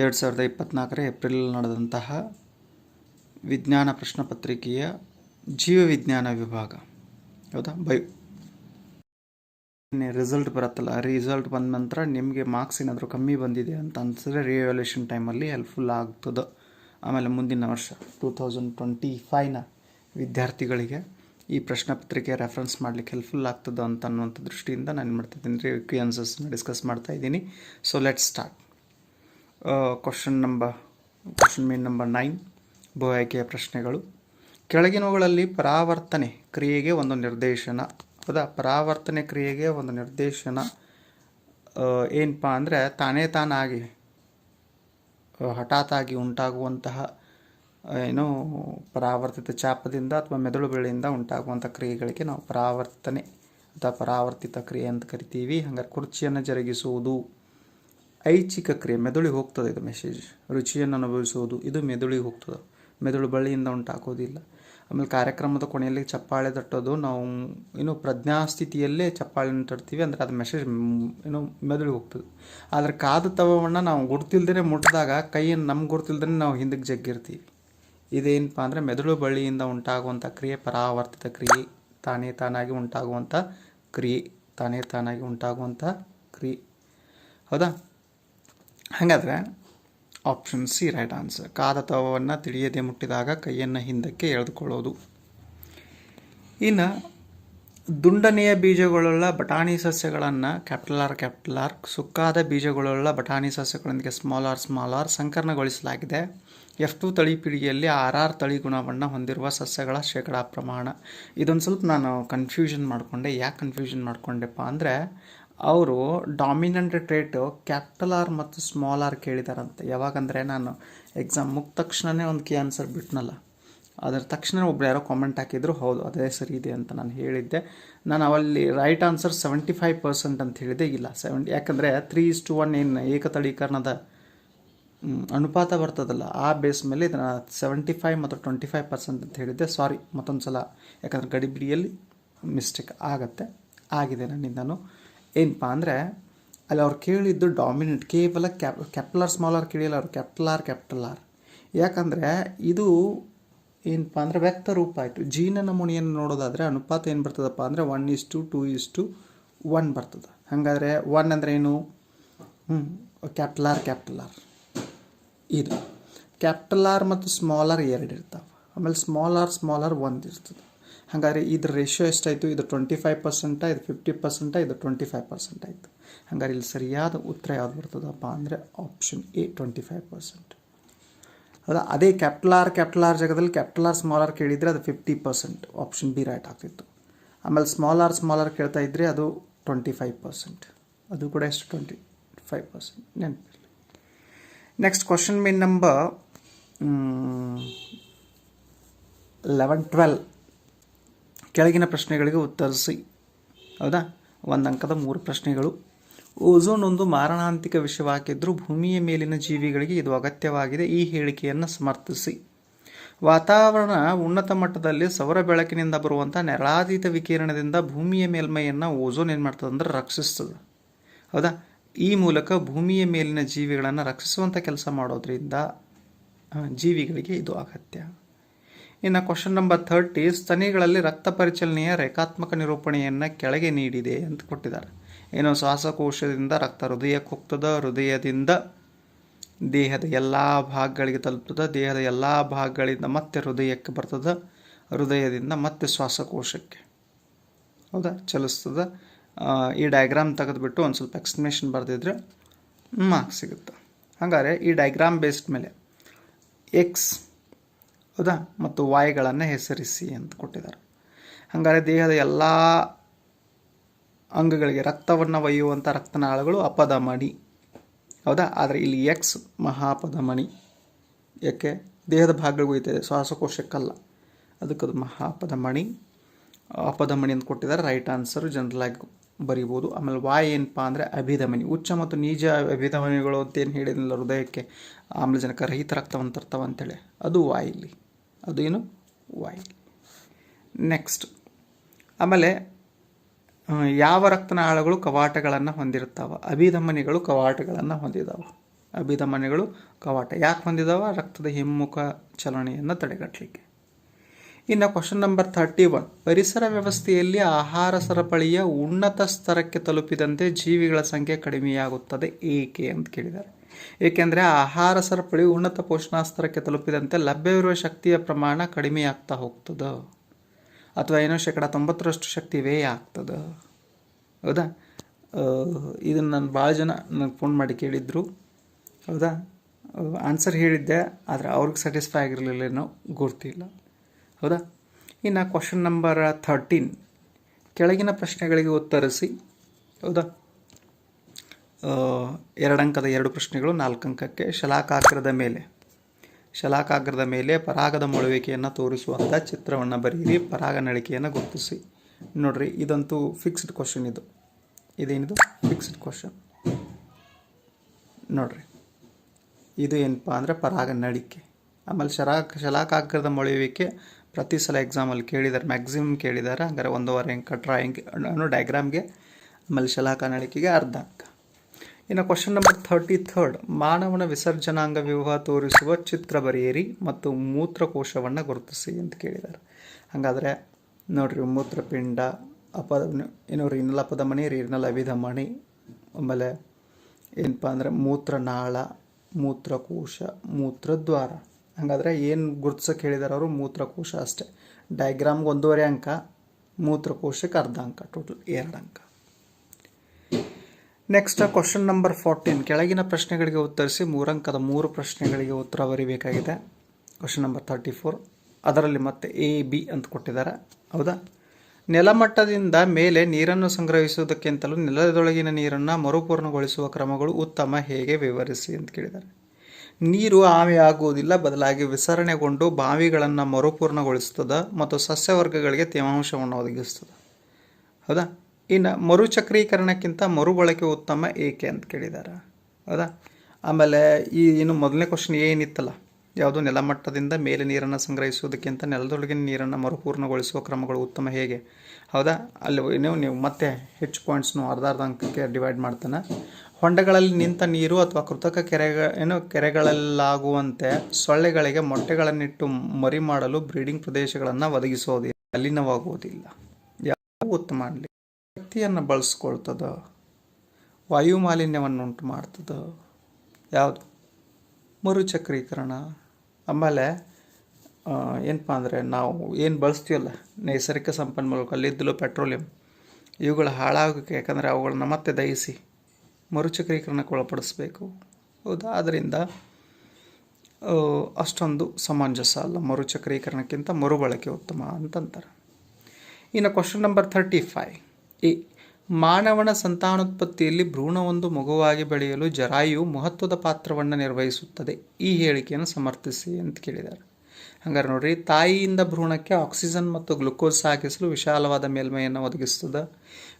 ಎರಡು ಸಾವಿರದ ಇಪ್ಪತ್ತ್ನಾಲ್ಕರ ಏಪ್ರಿಲ್ ನಡೆದಂತಹ ವಿಜ್ಞಾನ ಪ್ರಶ್ನೆ ಪತ್ರಿಕೆಯ ಜೀವವಿಜ್ಞಾನ ವಿಭಾಗ. ಹೌದಾ? ಬೈ ರಿಸಲ್ಟ್ ಬರುತ್ತಲ್ಲ. ರಿಸಲ್ಟ್ ಬಂದ ನಂತರ ನಿಮಗೆ ಮಾರ್ಕ್ಸ್ ಏನಾದರೂ ಕಮ್ಮಿ ಬಂದಿದೆ ಅಂತ ಅನ್ಸಿದ್ರೆ ರಿವ್ಯಾಲ್ಯೂಷನ್ ಟೈಮಲ್ಲಿ ಹೆಲ್ಪ್ಫುಲ್ ಆಗ್ತದೆ. ಆಮೇಲೆ ಮುಂದಿನ ವರ್ಷ ಟೂ ತೌಸಂಡ್ ಟ್ವೆಂಟಿ ಫೈವ್ನ ವಿದ್ಯಾರ್ಥಿಗಳಿಗೆ ಈ ಪ್ರಶ್ನೆ ಪತ್ರಿಕೆ ರೆಫರೆನ್ಸ್ ಮಾಡಲಿಕ್ಕೆ ಹೆಲ್ಪ್ಫುಲ್ ಆಗ್ತದೆ ಅಂತ ಅನ್ನುವಂಥ ದೃಷ್ಟಿಯಿಂದ ನಾನು ಏನು ಮಾಡ್ತಿದ್ದೀನಿ ರೀ ಕ್ಯೂ ಆನ್ಸರ್ಸ್ನ ಡಿಸ್ಕಸ್ ಮಾಡ್ತಾ ಇದ್ದೀನಿ. So let start question number question main number nine ಭೂ ಆಯ್ಕೆಯ ಪ್ರಶ್ನೆಗಳು. ಕೆಳಗಿನವುಗಳಲ್ಲಿ ಪರಾವರ್ತನೆ ಕ್ರಿಯೆಗೆ ಒಂದು ನಿರ್ದೇಶನ. ಹೌದಾ ಪರಾವರ್ತನೆ ಕ್ರಿಯೆಗೆ ಒಂದು ನಿರ್ದೇಶನ. ಏನಪ್ಪ ಅಂದರೆ ತಾನೇ ತಾನಾಗಿ ಹಠಾತ್ ಹಠಾತ್ತಾಗಿ ಉಂಟಾಗುವಂತಹ, ಏನು, ಪರಾವರ್ತಿತ ಚಾಪದಿಂದ ಅಥವಾ ಮೆದುಳು ಬೆಳೆಯಿಂದ ಉಂಟಾಗುವಂಥ ಕ್ರಿಯೆಗಳಿಗೆ ನಾವು ಪರಾವರ್ತನೆ ಅಥವಾ ಪರಾವರ್ತಿತ ಕ್ರಿಯೆ ಅಂತ ಕರಿತೀವಿ. ಹಂಗಾರೆ ಕುರ್ಚಿಯನ್ನು ಜರುಗಿಸುವುದು. ಐಚ್ಛಿಕ ಕ್ರಿಯೆ, ಮೆದುಳಿಗೆ ಹೋಗ್ತದೆ ಇದು ಮೆಸೇಜ್ ರುಚಿಯನ್ನು ಅನುಭವಿಸುವುದು, ಇದು ಮೆದುಳಿಗೆ ಹೋಗ್ತದೆ. ಮೆದುಳು ಬಳ್ಳಿಯಿಂದ ಉಂಟಾಕೋದಿಲ್ಲ ಆಮೇಲೆ ಕಾರ್ಯಕ್ರಮದ ಕೊನೆಯಲ್ಲಿ ಚಪ್ಪಾಳೆ ತಟ್ಟೋದು, ನಾವು ಏನು ಪ್ರಜ್ಞಾಸ್ಥಿತಿಯಲ್ಲೇ ಚಪ್ಪಾಳೆನ ತಟ್ತೀವಿ, ಅಂದರೆ ಅದು ಮೆಸೇಜ್ ಏನು ಮೆದುಳಿಗೆ ಹೋಗ್ತದೆ. ಆದರೆ ಕಾದು ತವವನ್ನು ನಾವು ಗುರ್ತಿಲ್ದೇ ಮುಟ್ಟಿದಾಗ ಕೈಯನ್ನು ನಮ್ಗೆ ಗುರ್ತಿಲ್ದೇ ನಾವು ಹಿಂದಕ್ಕೆ ಜಗ್ಗಿರ್ತೀವಿ. ಇದೇನಪ್ಪ ಅಂದರೆ ಮೆದುಳು ಬಳ್ಳಿಯಿಂದ ಉಂಟಾಗುವಂಥ ಕ್ರಿಯೆ, ಪರಾವರ್ತಿತ ಕ್ರಿಯೆ, ತಾನೇ ತಾನಾಗಿ ಉಂಟಾಗುವಂಥ ಕ್ರಿಯೆ, ತಾನೇ ತಾನಾಗಿ ಉಂಟಾಗುವಂಥ ಕ್ರಿಯೆ. ಹೌದಾ? ಹಾಗಾದರೆ ಆಪ್ಷನ್ ಸಿ ರೈಟ್ ಆನ್ಸರ್ ಕಾದ ತವವನ್ನು ತಿಳಿಯದೆ ಮುಟ್ಟಿದಾಗ ಕೈಯನ್ನು ಹಿಂದಕ್ಕೆ ಎಳೆದುಕೊಳ್ಳೋದು. ಇನ್ನು ದುಂಡನೆಯ ಬೀಜಗಳುಳ್ಳ ಬಟಾಣಿ ಸಸ್ಯಗಳನ್ನು ಕ್ಯಾಪಿಟಲ್ ಆರ್ ಕ್ಯಾಪಿಟಲ್ ಆರ್ ಸುಕ್ಕಾದ ಬೀಜಗಳುಳ್ಳ ಬಟಾಣಿ ಸಸ್ಯಗಳೊಂದಿಗೆ ಸ್ಮಾಲ್ ಆರ್ ಸ್ಮಾಲ್ ಆರ್ ಸಂಕರ್ಣಗೊಳಿಸಲಾಗಿದೆ. ಎಫ್ ಟು ತಳಿ ಪೀಳಿಗೆಯಲ್ಲಿ ಆರ್ ಆರ್ ತಳಿ ಗುಣವನ್ನು ಹೊಂದಿರುವ ಸಸ್ಯಗಳ ಶೇಕಡಾ ಪ್ರಮಾಣ. ಇದೊಂದು ಸ್ವಲ್ಪ ನಾನು ಕನ್ಫ್ಯೂಷನ್ ಮಾಡಿಕೊಂಡೆ. ಯಾಕೆ ಕನ್ಫ್ಯೂಷನ್ ಮಾಡಿಕೊಂಡೆಪ್ಪ ಅಂದರೆ ಅವರು ಡಾಮಿನೆಂಟ್ ಟ್ರೇಟು ಕ್ಯಾಪಿಟಲ್ ಆರ್ ಮತ್ತು ಸ್ಮಾಲ್ ಆರ್ ಕೇಳಿದಾರಂತೆ. ಯಾವಾಗಂದರೆ ನಾನು ಎಕ್ಸಾಮ್ ಮುಗಿದ ತಕ್ಷಣವೇ ಒಂದು ಕೀ ಆನ್ಸರ್ ಬಿಟ್ನಲ್ಲ. ಅದರ ತಕ್ಷಣ ಒಬ್ರು ಯಾರೋ ಕಾಮೆಂಟ್ ಹಾಕಿದ್ರು, ಹೌದು, ಅದೇ ಸರಿ ಇದೆ ಅಂತ ನಾನು ಹೇಳಿದ್ದೆ. ನಾನು ಅವಲ್ಲಿ right answer seventy five percent ಅಂತ ಹೇಳಿದೆ ಇಲ್ಲ ಸೆವೆಂಟಿ ಯಾಕಂದರೆ ತ್ರೀ ಇಸ್ ಟು ಒನ್ ಏನು ಏಕತಳೀಕರಣದ ಅನುಪಾತ ಬರ್ತದಲ್ಲ, ಆ ಬೇಸ್ ಮೇಲೆ ಇದನ್ನು ಸೆವೆಂಟಿ ಫೈವ್ ಮತ್ತು ಟ್ವೆಂಟಿ ಫೈವ್ ಪರ್ಸೆಂಟ್ ಅಂತ ಹೇಳಿದ್ದೆ. ಸಾರಿ ಮತ್ತೊಂದು ಸಲ ಯಾಕಂದರೆ ಗಡಿಬಿಡಿಯಲ್ಲಿ ಮಿಸ್ಟೇಕ್ ಆಗತ್ತೆ. ಆಗಿದೆ ನನ್ನಿಂದನು. ಏನಪ್ಪ ಅಂದರೆ, ಅಲ್ಲಿ ಅವ್ರು ಕೇಳಿದ್ದು ಡಾಮಿನೆಂಟ್ ಕೇವಲ ಕ್ಯಾಪ್ ಕ್ಯಾಪಿಟಲ್ ಸ್ಮಾಲರ್ ಕೇಳಿಲ್ಲ ಅವರು ಕ್ಯಾಪಿಟಲ್ ಆರ್ ಕ್ಯಾಪಿಟಲ್ ಆರ್ ಯಾಕಂದರೆ ಇದು ಏನಪ್ಪ ಅಂದರೆ ವ್ಯಕ್ತ ರೂಪ ಆಯಿತು. ಜೀನ ನಮೂನೆಯನ್ನು ನೋಡೋದಾದರೆ ಅನುಪಾತ ಏನು ಬರ್ತದಪ್ಪ ಅಂದರೆ one is to two two is to ಬರ್ತದೆ. ಹಾಗಾದರೆ ಒನ್ ಅಂದರೆ ಏನು? ಹ್ಞೂ ಇದು. ಕ್ಯಾಪಿಟಲ್ ಆರ್ ಮತ್ತು ಸ್ಮಾಲರ್ ಎರಡು ಇರ್ತಾವೆ. ಆಮೇಲೆ ಸ್ಮಾಲ್ ಆರ್ ಸ್ಮಾಲ್ ಆರ್ ಒಂದು ಇರ್ತದೆ. ಹಾಗಾದ್ರೆ ಇದ್ರ ರೇಷಿಯೋ ಎಷ್ಟಾಯಿತು? ಇದು ಟ್ವೆಂಟಿ ಫೈವ್ ಪರ್ಸೆಂಟ ಇದು ಫಿಫ್ಟಿ ಪರ್ಸೆಂಟ ಇದು ಟ್ವೆಂಟಿ ಫೈವ್ ಪರ್ಸೆಂಟ್ ಆಯಿತು. ಹಂಗಾರೆ ಇಲ್ಲಿ ಸರಿಯಾದ ಉತ್ತರ ಯಾವ್ದು ಬರ್ತದಪ್ಪ ಅಂದರೆ option A twenty five percent ಅದ ಅದೇ ಕ್ಯಾಪಿಟಲ್ ಆರ್ ಕ್ಯಾಪಿಟಲ್ ಆರ್ ಜಾಗದಲ್ಲಿ ಕ್ಯಾಪಿಟಲ್ ಆರ್ ಸ್ಮಾಲ್ ಆರ್ ಕೇಳಿದರೆ ಅದು fifty percent option B right ಆಗ್ತಿತ್ತು. ಆಮೇಲೆ ಸ್ಮಾಲ್ ಆರ್ ಸ್ಮಾಲ್ ಆರ್ ಕೇಳ್ತಾ ಇದ್ದರೆ ಅದು ಟ್ವೆಂಟಿ ಫೈವ್ ಪರ್ಸೆಂಟ್ ಅದು ಕೂಡ ಎಷ್ಟು? ಟ್ವೆಂಟಿ ಫೈವ್ ಪರ್ಸೆಂಟ್ ನೆನಪಿರಲಿ next question main number eleven twelve ಕೆಳಗಿನ ಪ್ರಶ್ನೆಗಳಿಗೆ ಉತ್ತರಿಸಿ. ಹೌದಾ? ಒಂದು ಅಂಕದ ಮೂರು ಪ್ರಶ್ನೆಗಳು. ಓಝೋನ್ ಒಂದು ಮಾರಣಾಂತಿಕ ವಿಷಯವಾಗಿದ್ದರೂ ಭೂಮಿಯ ಮೇಲಿನ ಜೀವಿಗಳಿಗೆ ಇದು ಅಗತ್ಯವಾಗಿದೆ. ಈ ಹೇಳಿಕೆಯನ್ನು ಸಮರ್ಥಿಸಿ. ವಾತಾವರಣ ಉನ್ನತ ಮಟ್ಟದಲ್ಲಿ ಸೌರ ಬೆಳಕಿನಿಂದ ಬರುವಂಥ ನೆರಳಾತೀತ ವಿಕಿರಣದಿಂದ ಭೂಮಿಯ ಮೇಲ್ಮೈಯನ್ನು ಓಝೋನ್ ಏನು ಮಾಡ್ತದೆ ಅಂದರೆ ರಕ್ಷಿಸ್ತದೆ. ಹೌದಾ? ಈ ಮೂಲಕ ಭೂಮಿಯ ಮೇಲಿನ ಜೀವಿಗಳನ್ನು ರಕ್ಷಿಸುವಂಥ ಕೆಲಸ ಮಾಡೋದ್ರಿಂದ ಜೀವಿಗಳಿಗೆ ಇದು ಅಗತ್ಯ. ಇನ್ನು ಕ್ವಶನ್ ನಂಬರ್ ಥರ್ಟಿ ಸ್ತನಿಗಳಲ್ಲಿ ರಕ್ತ ಪರಿಚಲನೆಯ ರೇಖಾತ್ಮಕ ನಿರೂಪಣೆಯನ್ನು ಕೆಳಗೆ ನೀಡಿದೆ ಅಂತ ಕೊಟ್ಟಿದ್ದಾರೆ. ಏನು ಶ್ವಾಸಕೋಶದಿಂದ ರಕ್ತ ಹೃದಯಕ್ಕೆ ಹೋಗ್ತದೆ ಹೃದಯದಿಂದ ದೇಹದ ಎಲ್ಲ ಭಾಗಗಳಿಗೆ ತಲುಪ್ತದೆ, ದೇಹದ ಎಲ್ಲ ಭಾಗಗಳಿಂದ ಮತ್ತೆ ಹೃದಯಕ್ಕೆ ಬರ್ತದೆ, ಹೃದಯದಿಂದ ಮತ್ತೆ ಶ್ವಾಸಕೋಶಕ್ಕೆ. ಹೌದಾ? ಚಲಿಸ್ತದೆ. ಈ ಡಯಾಗ್ರಾಮ್ ತೆಗೆದುಬಿಟ್ಟು ಒಂದು ಸ್ವಲ್ಪ ಎಕ್ಸ್ಪ್ಲನೇಷನ್ ಬರೆದಿದ್ರೆ ಮಾರ್ಕ್ಸ್ ಸಿಗುತ್ತೆ. ಹಾಗಾದರೆ ಈ ಡಯಾಗ್ರಾಮ್ ಬೇಸ್ಡ್ ಮೇಲೆ ಎಕ್ಸ್ ಹೌದಾ? ಮತ್ತು ವಾಯುಗಳನ್ನು ಹೆಸರಿಸಿ ಅಂತ ಕೊಟ್ಟಿದ್ದಾರೆ. ಹಾಗಾದರೆ ದೇಹದ ಎಲ್ಲ ಅಂಗಗಳಿಗೆ ರಕ್ತವನ್ನು ಒಯ್ಯುವಂಥ ರಕ್ತನಾಳಗಳು ಅಪಧಮಣಿ ಹೌದಾ? ಆದರೆ ಇಲ್ಲಿ ಎಕ್ಸ್ ಮಹಾಪದಮಣಿ ಯಾಕೆ? ದೇಹದ ಭಾಗಗಳಿಗೆ ಒಯ್ತದೆ ಶ್ವಾಸಕೋಶಕ್ಕಲ್ಲ. ಅದಕ್ಕೆ ಅದು ಮಹಾಪಧಮಣಿ ಅಪಧಮಣಿ ಅಂತ ಕೊಟ್ಟಿದ್ದಾರೆ. ರೈಟ್ ಆನ್ಸರು ಜನರಲ್ ಆಗಿ ಬರಿಬೋದು. ಆಮೇಲೆ ವಾಯ್ ಏನಪ್ಪ ಅಂದರೆ ಅಭಿಧಮನಿ. ಉಚ್ಚ ಮತ್ತು ನೀಜ ಅಭಿಧಮನಿಗಳು ಅಂತ ಏನು ಹೇಳಿದ್ನಲ್ಲ ಹೃದಯಕ್ಕೆ? ಆಮ್ಲಜನಕ ರಹಿತ ರಕ್ತವನ್ನು ತರ್ತಾವ ಅಂತೇಳಿ. ಅದು ವಾಯಿಲಿ ಅದು ಏನು ವಾಯಿಲಿ ನೆಕ್ಸ್ಟ್. ಆಮೇಲೆ ಯಾವ ರಕ್ತನಾಳಗಳು ಕವಾಟಗಳನ್ನು ಹೊಂದಿರ್ತಾವೆ ಅಭಿಧಮನಿಗಳು ಕವಾಟಗಳನ್ನು ಹೊಂದಿದಾವೆ. ಅಭಿಧಮನಿಗಳು ಕವಾಟ. ಯಾಕೆ ಹೊಂದಿದಾವ? ರಕ್ತದ ಹಿಮ್ಮುಖ ಚಲನೆಯನ್ನು ತಡೆಗಟ್ಟಲಿಕ್ಕೆ ಇನ್ನು ಕ್ವಶನ್ ನಂಬರ್ ತರ್ಟಿ ಒನ್ ಪರಿಸರ ವ್ಯವಸ್ಥೆಯಲ್ಲಿ ಆಹಾರ ಸರಪಳಿಯ ಉನ್ನತ ಸ್ತರಕ್ಕೆ ತಲುಪಿದಂತೆ ಜೀವಿಗಳ ಸಂಖ್ಯೆ ಕಡಿಮೆಯಾಗುತ್ತದೆ. ಏಕೆ ಅಂತ ಕೇಳಿದ್ದಾರೆ. ಏಕೆಂದರೆ ಆಹಾರ ಸರಪಳಿ ಉನ್ನತ ಪೋಷಣಾ ಸ್ತರಕ್ಕೆ ತಲುಪಿದಂತೆ ಲಭ್ಯವಿರುವ ಶಕ್ತಿಯ ಪ್ರಮಾಣ ಕಡಿಮೆಯಾಗ್ತಾ ಹೋಗ್ತದೆ. ಅಥವಾ ಏನೋ ಶೇಕಡ ತೊಂಬತ್ತರಷ್ಟು ಶಕ್ತಿ ವ್ಯಯ ಆಗ್ತದೆ. ಹೌದಾ? ಇದನ್ನು ನಾನು ಭಾಳ ಜನ ನನಗೆ ಫೋನ್ ಮಾಡಿ ಕೇಳಿದ್ರು. ಹೌದಾ? ಆನ್ಸರ್ ಹೇಳಿದ್ದೆ, ಆದರೆ ಅವ್ರಿಗೆ ಸ್ಯಾಟಿಸ್ಫೈ ಆಗಿರಲಿಲ್ಲೇನೋ ಗೊತ್ತಿಲ್ಲ. ಹೌದಾ? ಇನ್ನು ಕ್ವಶನ್ ನಂಬರ್ ಥರ್ಟೀನ್ ಕೆಳಗಿನ ಪ್ರಶ್ನೆಗಳಿಗೆ ಉತ್ತರಿಸಿ. ಹೌದಾ? ಆ, ಎರಡು ಅಂಕದ ಎರಡು ಪ್ರಶ್ನೆಗಳು ನಾಲ್ಕು ಅಂಕಕ್ಕೆ ಶಲಾಕಾಗ್ರದ ಮೇಲೆ. ಶಲಾಕಾಗ್ರದ ಮೇಲೆ ಪರಾಗದ ಮೊಳುವಿಕೆಯನ್ನು ತೋರಿಸುವಂಥ ಚಿತ್ರವನ್ನು ಬರೆಯಿರಿ ಪರಾಗ ನಳಿಕೆಯನ್ನು ಗುರುತಿಸಿ. ನೋಡ್ರಿ ಇದಂತೂ ಫಿಕ್ಸ್ಡ್ ಕ್ವಶನ್ ಇದು. ಇದೇನಿದು? ಫಿಕ್ಸ್ಡ್ ಕ್ವಶನ್ ನೋಡ್ರಿ ಇದು ಏನಪ್ಪ ಅಂದರೆ ಪರಾಗ ನಳಿಕೆ ಆಮೇಲೆ ಶರಾ ಶಲಾಕಾಗ್ರದ ಮೊಳೆಯುವಿಕೆ ಪ್ರತಿ ಸಲ ಎಕ್ಸಾಮಲ್ಲಿ ಕೇಳಿದ್ದಾರೆ ಮ್ಯಾಕ್ಸಿಮಮ್ ಕೇಳಿದ್ದಾರೆ ಹಂಗಾರೆ ಒಂದೂವರೆ ಅಂಕ ಡ್ರಾಯಿಂಗ್ ಅನ್ನೋ ಡಯಾಗ್ರಾಮ್ಗೆ ಆಮೇಲೆ ಶಲಾಕ ನಳಿಕೆಗೆ ಅರ್ಧ ಅಂಕ. ಇನ್ನು ಕ್ವಶನ್ ನಂಬರ್ ಥರ್ಟಿ ಥರ್ಡ್ ಮಾನವನ ವಿಸರ್ಜನಾಂಗ ವಿವಾಹ ತೋರಿಸುವ ಚಿತ್ರ ಬರೆಯಿರಿ ಮತ್ತು ಮೂತ್ರಕೋಶವನ್ನು ಗುರುತಿಸಿ ಅಂತ ಕೇಳಿದ್ದಾರೆ. ಹಾಗಾದರೆ ನೋಡಿರಿ, ಮೂತ್ರಪಿಂಡ, ಅಪದ ಏನು ರೀ ಅಪಧಮನಿ ರೀನಲ ಅಭಿಧಮನಿ ಆಮೇಲೆ ಏನಪ್ಪ ಅಂದರೆ ಮೂತ್ರನಾಳ, ಮೂತ್ರಕೋಶ, ಮೂತ್ರದ್ವಾರ. ಹಾಗಾದರೆ ಏನು ಗುರುತಿಸೋಕೆ ಹೇಳಿದಾರೆ ಅವರು? ಮೂತ್ರಕೋಶ ಅಷ್ಟೇ. ಡಯಾಗ್ರಾಮ್ಗೆ ಒಂದೂವರೆ ಅಂಕ, ಮೂತ್ರಕೋಶಕ್ಕೆ ಅರ್ಧ ಅಂಕ ಟೋಟಲ್ ಎರಡು ಅಂಕ. ನೆಕ್ಸ್ಟ್ ಕ್ವಶನ್ ನಂಬರ್ ಫೋರ್ಟೀನ್ ಕೆಳಗಿನ ಪ್ರಶ್ನೆಗಳಿಗೆ ಉತ್ತರಿಸಿ ಮೂರಂಕದ ಮೂರು ಪ್ರಶ್ನೆಗಳಿಗೆ ಉತ್ತರ ಬರೀಬೇಕಾಗಿದೆ. ಕ್ವಶನ್ ನಂಬರ್ ತರ್ಟಿ ಫೋರ್ ಅದರಲ್ಲಿ ಮತ್ತೆ ಎ ಬಿ ಅಂತ ಕೊಟ್ಟಿದ್ದಾರೆ. ಹೌದಾ? ನೆಲಮಟ್ಟದಿಂದ ಮೇಲೆ ನೀರನ್ನು ಸಂಗ್ರಹಿಸುವುದಕ್ಕಿಂತಲೂ ನೆಲದೊಳಗಿನ ನೀರನ್ನು ಮರುಪೂರ್ಣಗೊಳಿಸುವ ಕ್ರಮಗಳು ಉತ್ತಮ. ಹೇಗೆ? ವಿವರಿಸಿ ಅಂತ ಕೇಳಿದ್ದಾರೆ. ನೀರು ಆವಿಯಾಗುವುದಿಲ್ಲ, ಬದಲಾಗಿ ವಿಸರಣೆಗೊಂಡು ಬಾವಿಗಳನ್ನು ಮರುಪೂರ್ಣಗೊಳಿಸುತ್ತದೆ ಮತ್ತು ಸಸ್ಯವರ್ಗಗಳಿಗೆ ತೇವಾಂಶವನ್ನು ಒದಗಿಸ್ತದೆ. ಹೌದಾ? ಇನ್ನು ಮರುಚಕ್ರೀಕರಣಕ್ಕಿಂತ ಮರುಬಳಕೆ ಉತ್ತಮ ಏಕೆ ಅಂತ ಕೇಳಿದ್ದಾರೆ ಹೌದಾ? ಆಮೇಲೆ ಈ ಇನ್ನು ಮೊದಲನೇ ಕ್ವಶನ್ ಏನಿತ್ತಲ್ಲ? ಯಾವುದು ನೆಲಮಟ್ಟದಿಂದ ಮೇಲೆ ನೀರನ್ನು ಸಂಗ್ರಹಿಸುವುದಕ್ಕಿಂತ ನೆಲದೊಳಗಿನ ನೀರನ್ನು ಮರುಪೂರ್ಣಗೊಳಿಸುವ ಕ್ರಮಗಳು ಉತ್ತಮ ಹೇಗೆ? ಹೌದಾ? ಅಲ್ಲಿ ನೀವು ನೀವು ಮತ್ತೆ ಹೆಚ್ಚು ಪಾಯಿಂಟ್ಸ್ನು ಅರ್ಧ ಅರ್ಧ ಅಂಕಕ್ಕೆ ಡಿವೈಡ್ ಮಾಡ್ತಾನೆ. ಹೊಂಡಗಳಲ್ಲಿ ನಿಂತ ನೀರು ಅಥವಾ ಕೃತಕ ಕೆರೆ ಏನು ಕೆರೆಗಳಲ್ಲಾಗುವಂತೆ ಸೊಳ್ಳೆಗಳಿಗೆ ಮೊಟ್ಟೆಗಳನ್ನಿಟ್ಟು ಮರಿ ಮಾಡಲು ಬ್ರೀಡಿಂಗ್ ಪ್ರದೇಶಗಳನ್ನು ಒದಗಿಸೋದಿಲ್ಲ ಅಲ್ಲಿನವಾಗುವುದಿಲ್ಲ ಯಾವ ಉತ್ತಮ ಮಾಡಲಿ ಶಕ್ತಿಯನ್ನು ಬಳಸ್ಕೊಳ್ತದ ವಾಯು ಮಾಲಿನ್ಯವನ್ನು ಉಂಟು ಮಾಡ್ತದ. ಯಾವುದು? ಮರುಚಕ್ರೀಕರಣ. ಆಮೇಲೆ ಏನಪ್ಪ ಅಂದರೆ ನಾವು ಏನು ಬಳಸ್ತೀವಲ್ಲ, ನೈಸರ್ಗಿಕ ಸಂಪನ್ಮೂಲ ಕಲ್ಲಿದ್ದಲು, ಪೆಟ್ರೋಲಿಯಂ, ಇವುಗಳು ಹಾಳಾಗೋಕ್ಕೆ ಯಾಕಂದರೆ ಅವುಗಳನ್ನ ಮತ್ತೆ ದಹಿಸಿ ಮರುಚಕ್ರೀಕರಣಕ್ಕೆ ಒಳಪಡಿಸ್ಬೇಕು ಹೌದಾ ಆದ್ದರಿಂದ ಅಷ್ಟೊಂದು ಸಮಂಜಸ ಅಲ್ಲ. ಮರುಚಕ್ರೀಕರಣಕ್ಕಿಂತ ಮರುಬಳಕೆ ಉತ್ತಮ ಅಂತಂತಾರೆ. ಇನ್ನು ಕ್ವಶನ್ ನಂಬರ್ ಥರ್ಟಿ ಫೈವ್ ಈ ಮಾನವನ ಸಂತಾನೋತ್ಪತ್ತಿಯಲ್ಲಿ ಭ್ರೂಣವೊಂದು ಮಗುವಾಗಿ ಬೆಳೆಯಲು ಜರಾಯು ಮಹತ್ವದ ಪಾತ್ರವನ್ನು ನಿರ್ವಹಿಸುತ್ತದೆ. ಈ ಹೇಳಿಕೆಯನ್ನು ಸಮರ್ಥಿಸಿ ಅಂತ ಕೇಳಿದ್ದಾರೆ. ಹಂಗಾರೆ ನೋಡ್ರಿ, ತಾಯಿಯಿಂದ ಭ್ರೂಣಕ್ಕೆ ಆಕ್ಸಿಜನ್ ಮತ್ತು ಗ್ಲುಕೋಸ್ ಸಾಗಿಸಲು ವಿಶಾಲವಾದ ಮೇಲ್ಮೈಯನ್ನು ಒದಗಿಸ್ತದೆ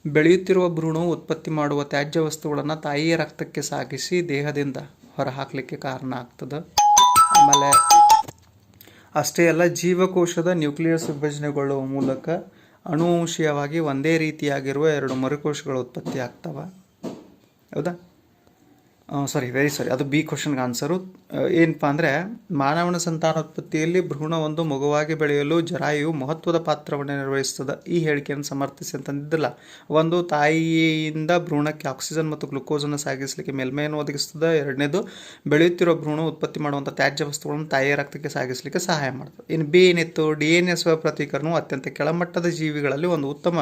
ಬೆಳೆಯುತ್ತಿರುವ ಭ್ರೂಣವು ಉತ್ಪತ್ತಿ ಮಾಡುವ ತ್ಯಾಜ್ಯ ವಸ್ತುಗಳನ್ನು ತಾಯಿಯ ರಕ್ತಕ್ಕೆ ಸಾಗಿಸಿ ದೇಹದಿಂದ ಹೊರಹಾಕಲಿಕ್ಕೆ ಕಾರಣ ಆಗ್ತದೆ. ಆಮೇಲೆ ಅಷ್ಟೇ ಅಲ್ಲ, ಜೀವಕೋಶದ ನ್ಯೂಕ್ಲಿಯಸ್ ವಿಭಜನೆಗೊಳ್ಳುವ ಮೂಲಕ ಅನುವಂಶೀಯವಾಗಿ ಒಂದೇ ರೀತಿಯಾಗಿರುವ ಎರಡು ಮರುಕೋಶಗಳು ಉತ್ಪತ್ತಿ ಆಗ್ತವೆ. ಹೌದಾ? ಸಾರಿ ವೆರಿ ಸಾರಿ ಅದು ಬಿ ಕ್ವಶನ್ಗೆ ಆನ್ಸರು ಏನಪ್ಪ ಅಂದರೆ, ಮಾನವನ ಸಂತಾನೋತ್ಪತ್ತಿಯಲ್ಲಿ ಭ್ರೂಣ ಒಂದು ಮಗುವಾಗಿ ಬೆಳೆಯಲು ಜರಾಯು ಮಹತ್ವದ ಪಾತ್ರವನ್ನು ನಿರ್ವಹಿಸ್ತದೆ. ಈ ಹೇಳಿಕೆಯನ್ನು ಸಮರ್ಥಿಸಿ ಅಂತಂದಿದ್ದಿಲ್ಲ ಒಂದು ತಾಯಿಯಿಂದ ಭ್ರೂಣಕ್ಕೆ ಆಕ್ಸಿಜನ್ ಮತ್ತು ಗ್ಲುಕೋಸನ್ನು ಸಾಗಿಸಲಿಕ್ಕೆ ಮೇಲ್ಮೈಯನ್ನು ಒದಗಿಸ್ತದೆ. ಎರಡನೇದು, ಬೆಳೆಯುತ್ತಿರುವ ಭ್ರೂಣ ಉತ್ಪತ್ತಿ ಮಾಡುವಂಥ ತ್ಯಾಜ್ಯ ವಸ್ತುಗಳನ್ನು ತಾಯಿಯ ರಕ್ತಕ್ಕೆ ಸಾಗಿಸಲಿಕ್ಕೆ ಸಹಾಯ ಮಾಡ್ತದೆ. ಇನ್ನು ಬಿ ಏನಿತ್ತು? ಡಿ ಎನ್ ಎಸ್ ಪ್ರತೀಕರಣವು ಅತ್ಯಂತ ಕೆಳಮಟ್ಟದ ಜೀವಿಗಳಲ್ಲಿ ಒಂದು ಉತ್ತಮ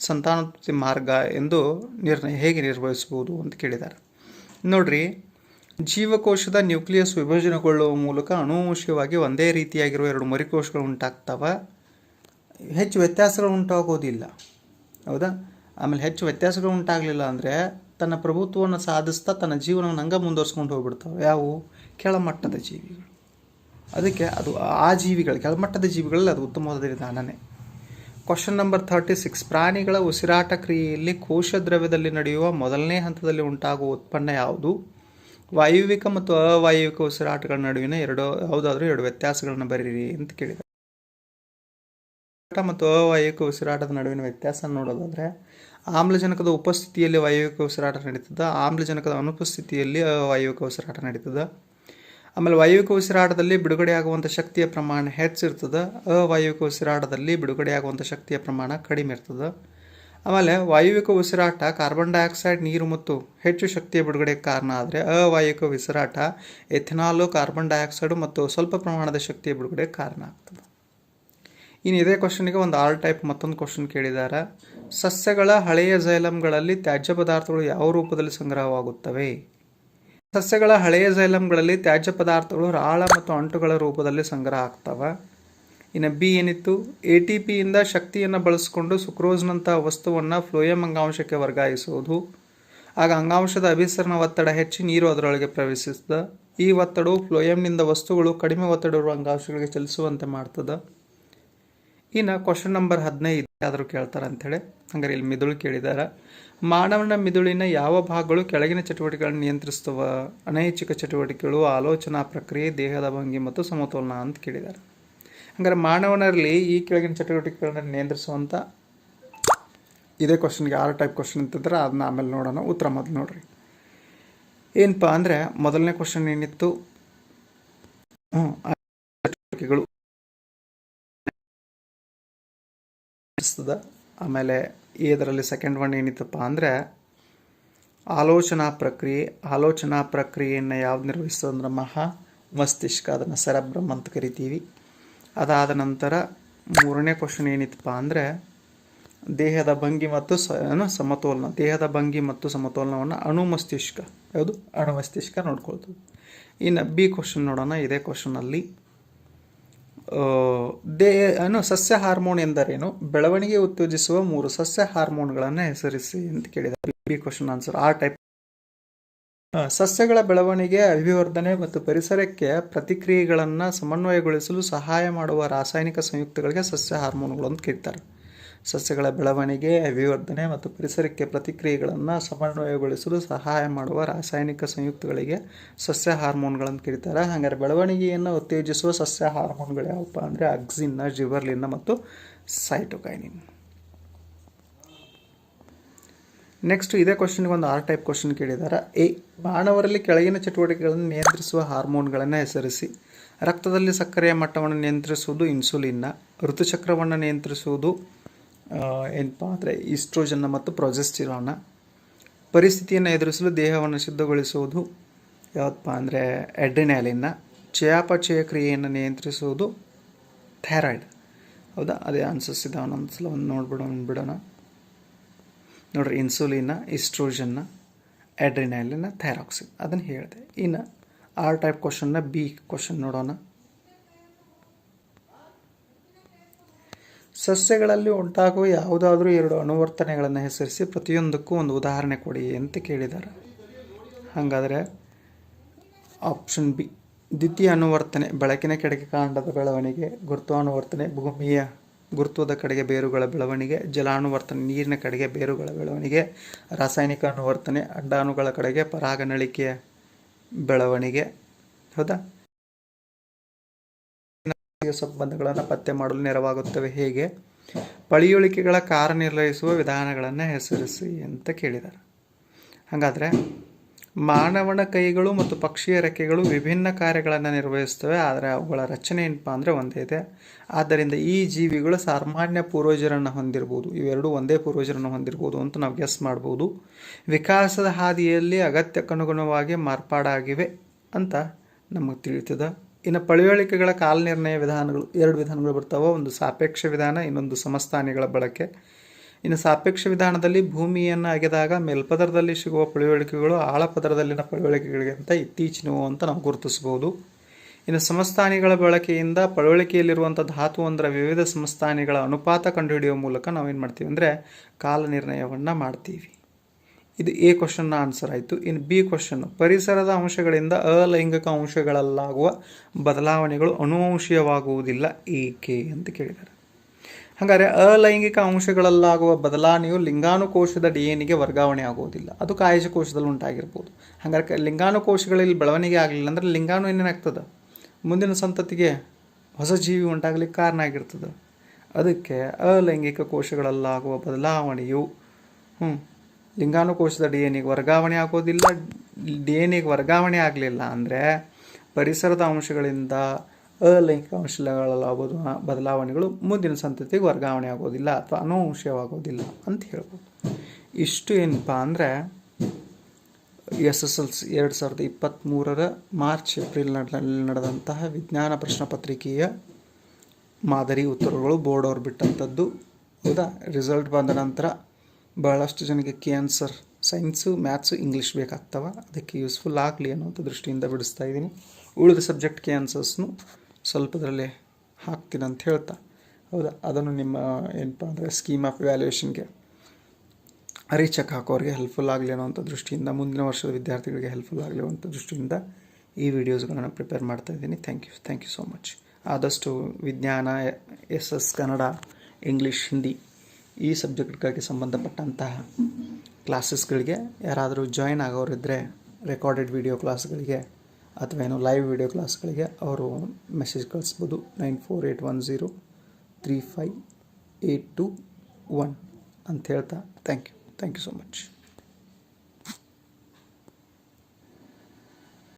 ಸಂತಾನೋತ್ಪತ್ತಿ ಮಾರ್ಗ ಎಂದು ನಿರ್ಣಯ ಹೇಗೆ ನಿರ್ವಹಿಸಬಹುದು ಅಂತ ಕೇಳಿದ್ದಾರೆ. ನೋಡ್ರಿ, ಜೀವಕೋಶದ ನ್ಯೂಕ್ಲಿಯಸ್ ವಿಭಜನೆಗೊಳ್ಳುವ ಮೂಲಕ ಅನುವಂಶೀಯವಾಗಿ ಒಂದೇ ರೀತಿಯಾಗಿರುವ ಎರಡು ಮರಿಕೋಶಗಳು ಉಂಟಾಗ್ತವೆ. ಹೆಚ್ಚು ವ್ಯತ್ಯಾಸಗಳು ಉಂಟಾಗೋದಿಲ್ಲ. ಹೌದಾ? ಆಮೇಲೆ ಹೆಚ್ಚು ವ್ಯತ್ಯಾಸಗಳು ಉಂಟಾಗಲಿಲ್ಲ ಅಂದರೆ ತನ್ನ ಪ್ರಭುತ್ವವನ್ನು ಸಾಧಿಸ್ತಾ ತನ್ನ ಜೀವನವನ್ನು ಹಂಗೆ ಮುಂದುವರ್ಸ್ಕೊಂಡು ಹೋಗ್ಬಿಡ್ತಾವೆ. ಯಾವುವು ಕೆಳಮಟ್ಟದ ಜೀವಿಗಳು. ಅದಕ್ಕೆ ಅದು ಆ ಜೀವಿಗಳು, ಕೆಳಮಟ್ಟದ ಜೀವಿಗಳಲ್ಲಿ ಅದು ಉತ್ತಮವಾದ ವಿಧಾನನೇ. ಕ್ವಶನ್ ನಂಬರ್ ಥರ್ಟಿ ಸಿಕ್ಸ್ ಪ್ರಾಣಿಗಳ ಉಸಿರಾಟ ಕ್ರಿಯೆಯಲ್ಲಿ ಕೋಶ ದ್ರವ್ಯದಲ್ಲಿ ನಡೆಯುವ ಮೊದಲನೇ ಹಂತದಲ್ಲಿ ಉಂಟಾಗುವ ಉತ್ಪನ್ನ ಯಾವುದು? ವಾಯುವಿಕ ಮತ್ತು ಅವಾಯುವಿಕ ಉಸಿರಾಟಗಳ ನಡುವಿನ ಎರಡು, ಯಾವುದಾದ್ರೂ ಎರಡು ವ್ಯತ್ಯಾಸಗಳನ್ನು ಬರೀರಿ ಅಂತ ಕೇಳಿದೆ ಮತ್ತು ಅವಾಯುವಿಕ ಉಸಿರಾಟದ ನಡುವಿನ ವ್ಯತ್ಯಾಸ ನೋಡೋದಾದ್ರೆ, ಆಮ್ಲಜನಕದ ಉಪಸ್ಥಿತಿಯಲ್ಲಿ ವಾಯುವಿಕ ಉಸಿರಾಟ ನಡೀತದೆ, ಆಮ್ಲಜನಕದ ಅನುಪಸ್ಥಿತಿಯಲ್ಲಿ ಅವಾಯುವಿಕ ಉಸಿರಾಟ ನಡೀತದೆ ಆಮೇಲೆ ವಾಯುವಿಕ ಉಸಿರಾಟದಲ್ಲಿ ಬಿಡುಗಡೆಯಾಗುವಂಥ ಶಕ್ತಿಯ ಪ್ರಮಾಣ ಹೆಚ್ಚಿರ್ತದೆ ಅವಾಯುವಿಕ ಉಸಿರಾಟದಲ್ಲಿ ಬಿಡುಗಡೆಯಾಗುವಂಥ ಶಕ್ತಿಯ ಪ್ರಮಾಣ ಕಡಿಮೆ ಇರ್ತದೆ. ಆಮೇಲೆ ವಾಯುವಿಕ ಉಸಿರಾಟ ಕಾರ್ಬನ್ ಡೈಆಕ್ಸೈಡ್ ನೀರು ಮತ್ತು ಹೆಚ್ಚು ಶಕ್ತಿಯ ಬಿಡುಗಡೆಗೆ ಕಾರಣ ಆದರೆ ಅವಾಯುವಿಕ ಉಸಿರಾಟ ಎಥೆನಾಲು ಕಾರ್ಬನ್ ಡೈಆಕ್ಸೈಡು ಮತ್ತು ಸ್ವಲ್ಪ ಪ್ರಮಾಣದ ಶಕ್ತಿಯ ಬಿಡುಗಡೆಗೆ ಕಾರಣ ಆಗ್ತದೆ. ಇನ್ನು ಇದೇ ಕ್ವಶನಿಗೆ ಒಂದು ಆಲ್ ಟೈಪ್ ಮತ್ತೊಂದು ಕ್ವಶನ್ ಕೇಳಿದ್ದಾರೆ ಸಸ್ಯಗಳ ಹಳೆಯ ಜೈಲಮ್ಗಳಲ್ಲಿ ತ್ಯಾಜ್ಯ ಪದಾರ್ಥಗಳು ಯಾವ ರೂಪದಲ್ಲಿ ಸಂಗ್ರಹವಾಗುತ್ತವೆ? ಸಸ್ಯಗಳ ಹಳೆಯ ಜೈಲಮ್ಗಳಲ್ಲಿ ತ್ಯಾಜ್ಯ ಪದಾರ್ಥಗಳು ರಾಳ ಮತ್ತು ಅಂಟುಗಳ ರೂಪದಲ್ಲಿ ಸಂಗ್ರಹ ಆಗ್ತವೆ. ಇನ್ನು ಬಿ ಏನಿತ್ತು? ಎ ಟಿ ಪಿಯಿಂದ ಶಕ್ತಿಯನ್ನು ಬಳಸಿಕೊಂಡು ಸುಕ್ರೋಸ್ನಂತಹ ವಸ್ತುವನ್ನು ಫ್ಲೋಯಂ ಅಂಗಾಂಶಕ್ಕೆ ವರ್ಗಾಯಿಸುವುದು. ಆಗ ಅಂಗಾಂಶದ ಅಭಿಸರಣ ಒತ್ತಡ ಹೆಚ್ಚಿ ನೀರು ಅದರೊಳಗೆ ಪ್ರವೇಶಿಸ್ತದೆ ಈ ಒತ್ತಡವು ಫ್ಲೋಯಂನಿಂದ ವಸ್ತುಗಳು ಕಡಿಮೆ ಒತ್ತಡ ಇರುವ ಅಂಗಾಂಶಗಳಿಗೆ ಚಲಿಸುವಂತೆ ಮಾಡ್ತದೆ. ಇನ್ನು ಕ್ವಶನ್ ನಂಬರ್ ಹದಿನೈದು ಆದರೂ ಕೇಳ್ತಾರೆ ಅಂಥೇಳಿ ಹಂಗಾರೆ ಇಲ್ಲಿ ಮಿದುಳು ಕೇಳಿದ್ದಾರೆ ಮಾನವನ ಮಿದುಳಿನ ಯಾವ ಭಾಗಗಳು ಕೆಳಗಿನ ಚಟುವಟಿಕೆಗಳನ್ನು ನಿಯಂತ್ರಿಸ್ತವ ಅನೈಚ್ಛಿಕ ಚಟುವಟಿಕೆಗಳು, ಆಲೋಚನಾ ಪ್ರಕ್ರಿಯೆ, ದೇಹದ ಭಂಗಿ ಮತ್ತು ಸಮತೋಲನ ಅಂತ ಕೇಳಿದ್ದಾರೆ. ಹಂಗಾರೆ ಮಾನವನಲ್ಲಿ ಈ ಕೆಳಗಿನ ಚಟುವಟಿಕೆಗಳನ್ನು ನಿಯಂತ್ರಿಸುವಂಥ ಇದೇ ಕ್ವಶನ್ಗೆ ಆರು ಟೈಪ್ ಕ್ವಶನ್ ಅಂತಂದ್ರೆ ಅದನ್ನ ಆಮೇಲೆ ನೋಡೋಣ. ಉತ್ತರ ಮೊದಲು ನೋಡ್ರಿ. ಏನಪ್ಪ ಅಂದರೆ ಮೊದಲನೇ ಕ್ವಶನ್ ಏನಿತ್ತು? ಹ್ಞೂ ಚಟುವಟಿಕೆಗಳು. ಆಮೇಲೆ ಇದರಲ್ಲಿ ಸೆಕೆಂಡ್ ಒನ್ ಏನಿತ್ತಪ್ಪ ಅಂದರೆ ಆಲೋಚನಾ ಪ್ರಕ್ರಿಯೆ, ಆಲೋಚನಾ ಪ್ರಕ್ರಿಯೆಯನ್ನು ಯಾವ್ದು ನಿರ್ವಹಿಸ್ತದೆ ಅಂದ್ರೆ ಮಹಾ ಮಸ್ತಿಷ್ಕ, ಅದನ್ನು ಸೆರಬ್ರಮ್ ಅಂತ ಕರಿತೀವಿ. ಅದಾದ ನಂತರ ಮೂರನೇ ಕ್ವಶನ್ ಏನಿತ್ತಪ್ಪ ಅಂದರೆ ದೇಹದ ಭಂಗಿ ಮತ್ತು ಸ ಸಮತೋಲನ, ದೇಹದ ಭಂಗಿ ಮತ್ತು ಸಮತೋಲನವನ್ನು ಅಣು ಮಸ್ತಿಷ್ಕ, ಯಾವುದು? ಅಣು ಮಸ್ತಿಷ್ಕ ನೋಡ್ಕೊಳ್ತದೆ ಇನ್ನು ಬಿ ಕ್ವಶನ್ ನೋಡೋಣ, ಇದೇ ಕ್ವಶನಲ್ಲಿ ದೇ, ಏನು, ಸಸ್ಯ ಹಾರ್ಮೋನ್ ಎಂದರೇನು? ಬೆಳವಣಿಗೆ ಉತ್ತೇಜಿಸುವ ಮೂರು ಸಸ್ಯ ಹಾರ್ಮೋನ್ಗಳನ್ನು ಹೆಸರಿಸಿ ಅಂತ ಕೇಳಿದ್ದಾರೆ. ಬಿ ಕ್ವಶನ್ ಆನ್ಸರ್ ಆ ಟೈಪ್ ಸಸ್ಯಗಳ ಬೆಳವಣಿಗೆ, ಅಭಿವರ್ಧನೆ ಮತ್ತು ಪರಿಸರಕ್ಕೆ ಪ್ರತಿಕ್ರಿಯೆಗಳನ್ನು ಸಮನ್ವಯಗೊಳಿಸಲು ಸಹಾಯ ಮಾಡುವ ರಾಸಾಯನಿಕ ಸಂಯುಕ್ತಗಳಿಗೆ ಸಸ್ಯ ಹಾರ್ಮೋನ್ಗಳು ಅಂತ ಕರೀತಾರೆ ಸಸ್ಯಗಳ ಬೆಳವಣಿಗೆ ಅಭಿವರ್ಧನೆ ಮತ್ತು ಪರಿಸರಕ್ಕೆ ಪ್ರತಿಕ್ರಿಯೆಗಳನ್ನು ಸಮನ್ವಯಗೊಳಿಸಲು ಸಹಾಯ ಮಾಡುವ ರಾಸಾಯನಿಕ ಸಂಯುಕ್ತಗಳಿಗೆ ಸಸ್ಯ ಹಾರ್ಮೋನ್ಗಳನ್ನು ಕರೀತಾರೆ. ಹಾಗಾದರೆ ಬೆಳವಣಿಗೆಯನ್ನು ಉತ್ತೇಜಿಸುವ ಸಸ್ಯ ಹಾರ್ಮೋನ್ಗಳು ಯಾವಪ್ಪ ಅಂದರೆ ಅಕ್ಸಿನ್ನ ಜಿವರ್ಲಿನ್ನ ಮತ್ತು ಸೈಟೋಕೈನಿನ್. ನೆಕ್ಸ್ಟ್ ಇದೇ ಕ್ವಶನ್ಗೆ ಒಂದು ಆರ್ ಟೈಪ್ ಕ್ವಶನ್ ಕೇಳಿದ್ದಾರೆ. ಎ, ಮಾನವರಲ್ಲಿ ಕೆಳಗಿನ ಚಟುವಟಿಕೆಗಳನ್ನು ನಿಯಂತ್ರಿಸುವ ಹಾರ್ಮೋನ್ಗಳನ್ನು ಹೆಸರಿಸಿ. ರಕ್ತದಲ್ಲಿ ಸಕ್ಕರೆಯ ಮಟ್ಟವನ್ನು ನಿಯಂತ್ರಿಸುವುದು ಇನ್ಸುಲಿನ್ನ ಋತುಚಕ್ರವನ್ನು ನಿಯಂತ್ರಿಸುವುದು ಏನಪ್ಪ ಅಂದರೆ ಇಸ್ಟ್ರೋಜನ್ನ ಮತ್ತು ಪ್ರೊಜೆಸ್ಟಿರೋನ ಪರಿಸ್ಥಿತಿಯನ್ನು ಎದುರಿಸಲು ದೇಹವನ್ನು ಸಿದ್ಧಗೊಳಿಸುವುದು ಯಾವತ್ತಪ್ಪ ಅಂದರೆ ಎಡ್ರಿನ್ಯಾಲಿನ್ನ ಚಯಾಪಚಯ ಕ್ರಿಯೆಯನ್ನು ನಿಯಂತ್ರಿಸುವುದು ಥೈರಾಯ್ಡ್. ಹೌದಾ? ಅದೇ ಆನ್ಸರ್ಸ್ ಇದಾವೆ ಒಂದು ಸಲ ಒಂದು ನೋಡ್ಬಿಡೋಣ ಬಿಡೋಣ. ನೋಡ್ರಿ ಇನ್ಸುಲಿನ ಇಸ್ಟ್ರೋಜನ್ನ ಎಡ್ರಿನೈಲಿನ ಥೈರಾಕ್ಸಿನ್ ಅದನ್ನು ಹೇಳಿದೆ. ಇನ್ನು ಆರ್ ಟೈಪ್ ಕ್ವಶನ್ನ ಬಿ ಕ್ವಶನ್ ನೋಡೋಣ. ಸಸ್ಯಗಳಲ್ಲಿ ಉಂಟಾಗುವ ಯಾವುದಾದ್ರೂ ಎರಡು ಅನುವರ್ತನೆಗಳನ್ನು ಹೆಸರಿಸಿ ಪ್ರತಿಯೊಂದಕ್ಕೂ ಒಂದು ಉದಾಹರಣೆ ಕೊಡಿ ಅಂತ ಕೇಳಿದ್ದಾರೆ. ಹಾಗಾದರೆ ಆಪ್ಷನ್ ಬಿ, ದ್ವಿತೀಯ ಅನುವರ್ತನೆ, ಬೆಳಕಿನ ಕಡೆಗೆ ಕಾಂಡದ ಬೆಳವಣಿಗೆ ಗುರುತ್ವಾನುವರ್ತನೆ ಭೂಮಿಯ ಗುರುತ್ವದ ಕಡೆಗೆ ಬೇರುಗಳ ಬೆಳವಣಿಗೆ ಜಲಾನುವರ್ತನೆ ನೀರಿನ ಕಡೆಗೆ ಬೇರುಗಳ ಬೆಳವಣಿಗೆ, ರಾಸಾಯನಿಕ ಅನುವರ್ತನೆ ಅಡ್ಡಾಣುಗಳ ಕಡೆಗೆ ಪರಾಗನಳಿಕೆಯ ಬೆಳವಣಿಗೆ, ಹೌದಾ? ಸಂಬಂಧಗಳನ್ನು ಪತ್ತೆ ಮಾಡಲು ನೆರವಾಗುತ್ತವೆ. ಹೇಗೆ? ಪಳಿಯುಳಿಕೆಗಳ ಕಾರ್ಯನಿರ್ವಹಿಸುವ ವಿಧಾನಗಳನ್ನು ಹೆಸರಿಸಿ ಅಂತ ಕೇಳಿದ್ದಾರೆ ಹಾಗಾದರೆ ಮಾನವನ ಕೈಗಳು ಮತ್ತು ಪಕ್ಷಿಯ ರೆಕ್ಕೆಗಳು ವಿಭಿನ್ನ ಕಾರ್ಯಗಳನ್ನು ನಿರ್ವಹಿಸ್ತವೆ ಆದರೆ ಅವುಗಳ ರಚನೆ ಏನಪ್ಪ ಅಂದರೆ ಒಂದೇ ಇದೆ. ಆದ್ದರಿಂದ ಈ ಜೀವಿಗಳು ಸಾಮಾನ್ಯ ಪೂರ್ವಜರನ್ನು ಹೊಂದಿರ್ಬೋದು. ಇವೆರಡು ಒಂದೇ ಪೂರ್ವಜರನ್ನು ಹೊಂದಿರ್ಬೋದು ಅಂತ ನಾವು ಗೆಸ್ ಮಾಡ್ಬೋದು. ವಿಕಾಸದ ಹಾದಿಯಲ್ಲಿ ಅಗತ್ಯಕ್ಕನುಗುಣವಾಗಿ ಮಾರ್ಪಾಡಾಗಿವೆ ಅಂತ ನಮಗೆ ತಿಳಿತದೆ. ಇನ್ನು ಪಳಿವಳಿಕೆಗಳ ಕಾಲನಿರ್ಣಯ ವಿಧಾನಗಳು, ಎರಡು ವಿಧಾನಗಳು ಬರ್ತಾವೆ. ಒಂದು ಸಾಪೇಕ್ಷ ವಿಧಾನ, ಇನ್ನೊಂದು ಸಮಸ್ಥಾನಿಗಳ ಬಳಕೆ. ಇನ್ನು ಸಾಪೇಕ್ಷ ವಿಧಾನದಲ್ಲಿ ಭೂಮಿಯನ್ನು ಅಗೆದಾಗ ಮೇಲ್ಪದರದಲ್ಲಿ ಸಿಗುವ ಪಳಿವಳಿಕೆಗಳು ಆಳಪದರದಲ್ಲಿನ ಪಳಿವಳಿಕೆಗಳಿಗಿಂತ ಇತ್ತೀಚಿನವು ಅಂತ ನಾವು ಗುರುತಿಸಬಹುದು. ಇನ್ನು ಸಮಸ್ಥಾನಿಗಳ ಬಳಕೆಯಿಂದ ಪಳವಳಿಕೆಯಲ್ಲಿರುವಂಥ ಧಾತುವೊಂದರ ವಿವಿಧ ಸಮಸ್ಥಾನಿಗಳ ಅನುಪಾತ ಕಂಡುಹಿಡಿಯುವ ಮೂಲಕ ನಾವೇನು ಮಾಡ್ತೀವಿ ಅಂದರೆ ಕಾಲನಿರ್ಣಯವನ್ನು ಮಾಡ್ತೀವಿ. ಇದು ಎ ಕ್ವಶನ್ನ ಆನ್ಸರ್ ಆಯಿತು. ಇನ್ನು ಬಿ ಕ್ವಶನ್ ಪರಿಸರದ ಅಂಶಗಳಿಂದ ಅಲೈಂಗಿಕ ಅಂಶಗಳಲ್ಲಾಗುವ ಬದಲಾವಣೆಗಳು ಅನುವಂಶೀಯವಾಗುವುದಿಲ್ಲ. ಏಕೆ ಅಂತ ಕೇಳಿದ್ದಾರೆ. ಹಾಗಾದರೆ ಅಲೈಂಗಿಕ ಅಂಶಗಳಲ್ಲಾಗುವ ಬದಲಾವಣೆಯು ಲಿಂಗಾನುಕೋಶದ ಡಿ ಎನ್ಗೆ ವರ್ಗಾವಣೆ ಆಗುವುದಿಲ್ಲ. ಅದು ಕಾಯಜ ಕೋಶದಲ್ಲಿ ಉಂಟಾಗಿರ್ಬೋದು ಹಾಗಾದ್ರೆ ಲಿಂಗಾನುಕೋಶಗಳಲ್ಲಿ ಬೆಳವಣಿಗೆ ಆಗಲಿಲ್ಲ ಅಂದರೆ ಲಿಂಗಾಣು ಏನೇನಾಗ್ತದೆ? ಮುಂದಿನ ಸಂತತಿಗೆ ಹೊಸ ಜೀವಿ ಉಂಟಾಗಲಿಕ್ಕೆ ಕಾರಣ ಆಗಿರ್ತದೆ. ಅದಕ್ಕೆ ಅಲೈಂಗಿಕ ಕೋಶಗಳಲ್ಲಾಗುವ ಬದಲಾವಣೆಯು ಹ್ಞೂ ಲಿಂಗಾನುಕೋಶದ ಡಿ ಎನ್ ಎಗೆ ವರ್ಗಾವಣೆ ಆಗೋದಿಲ್ಲ ಡಿ ಎನ್ ಎಗೆ ವರ್ಗಾವಣೆ ಆಗಲಿಲ್ಲ ಅಂದರೆ ಪರಿಸರದ ಅಂಶಗಳಿಂದ ಅಲೈಂಗಿಕ ಅಂಶಗಳ ಬದ- ಬದಲಾವಣೆಗಳು ಮುಂದಿನ ಸಂತತಿಗೆ ವರ್ಗಾವಣೆ ಆಗೋದಿಲ್ಲ ಅಥವಾ ಅನುವಂಶವಾಗೋದಿಲ್ಲ ಅಂತ ಹೇಳ್ಬೋದು. ಇಷ್ಟು ಏನಪ್ಪ ಅಂದರೆ ಎಸ್ ಎಸ್ ಎಲ್ ಸಿ ಎರಡು ಸಾವಿರದ ಇಪ್ಪತ್ತ್ಮೂರರ ಮಾರ್ಚ್ ಏಪ್ರಿಲ್ ನಡೆದಂತಹ ವಿಜ್ಞಾನ ಪ್ರಶ್ನೆ ಪತ್ರಿಕೆಯ ಮಾದರಿ ಉತ್ತರಗಳು ಬೋರ್ಡ್ ಅವ್ರು ಬಿಟ್ಟಂಥದ್ದು ಹೌದಾ? ರಿಸಲ್ಟ್ ಬಂದ ನಂತರ ಬಹಳಷ್ಟು ಜನಕ್ಕೆ ಕ್ಯಾನ್ಸರ್, ಸೈನ್ಸು, ಮ್ಯಾಥ್ಸು, ಇಂಗ್ಲೀಷ್ ಬೇಕಾಗ್ತವೆ. ಅದಕ್ಕೆ ಯೂಸ್ಫುಲ್ ಆಗಲಿ ಅನ್ನೋಂಥ ದೃಷ್ಟಿಯಿಂದ ಬಿಡಿಸ್ತಾ ಇದ್ದೀನಿ. ಉಳಿದ ಸಬ್ಜೆಕ್ಟ್ ಕ್ಯಾನ್ಸರ್ಸ್ನು ಸ್ವಲ್ಪದರಲ್ಲೇ ಹಾಕ್ತೀನಿ ಅಂತ ಹೇಳ್ತಾ. ಹೌದಾ? ಅದನ್ನು ನಿಮ್ಮ, ಏನಪ್ಪ ಅಂದರೆ ಸ್ಕೀಮ್ ಆಫ್ ವ್ಯಾಲ್ಯೂಯೇಷನ್ಗೆ ಅರಿಚಕ್ ಹಾಕೋರಿಗೆ ಹೆಲ್ಪ್ಫುಲ್ ಆಗಲಿ ಅನ್ನೋಂಥ ದೃಷ್ಟಿಯಿಂದ, ಮುಂದಿನ ವರ್ಷದ ವಿದ್ಯಾರ್ಥಿಗಳಿಗೆ ಹೆಲ್ಪ್ಫುಲ್ ಆಗಲಿ ಅನ್ನೋಂಥ ದೃಷ್ಟಿಯಿಂದ ಈ ವಿಡಿಯೋಸ್ಗಳನ್ನು ಪ್ರಿಪೇರ್ ಮಾಡ್ತಾ ಇದ್ದೀನಿ. Thank you thank you so much ಆದಷ್ಟು ವಿಜ್ಞಾನ, S S Kannada, English, Hindi ಈ ಸಬ್ಜೆಕ್ಟ್ಗಳಿಗೆ ಸಂಬಂಧಪಟ್ಟಂತಹ ಕ್ಲಾಸಸ್ಗಳಿಗೆ ಯಾರಾದರೂ ಜಾಯಿನ್ ಆಗೋರಿದ್ದರೆ ರೆಕಾರ್ಡೆಡ್ ವಿಡಿಯೋ ಕ್ಲಾಸ್ಗಳಿಗೆ ಅಥವಾ ಏನು ಲೈವ್ ವಿಡಿಯೋ ಕ್ಲಾಸ್ಗಳಿಗೆ ಅವರು ಮೆಸೇಜ್ ಕಳಿಸ್ಬೋದು nine four eight one zero three five eight two one ಅಂತ ಹೇಳ್ತಾ thank you. Thank you so much.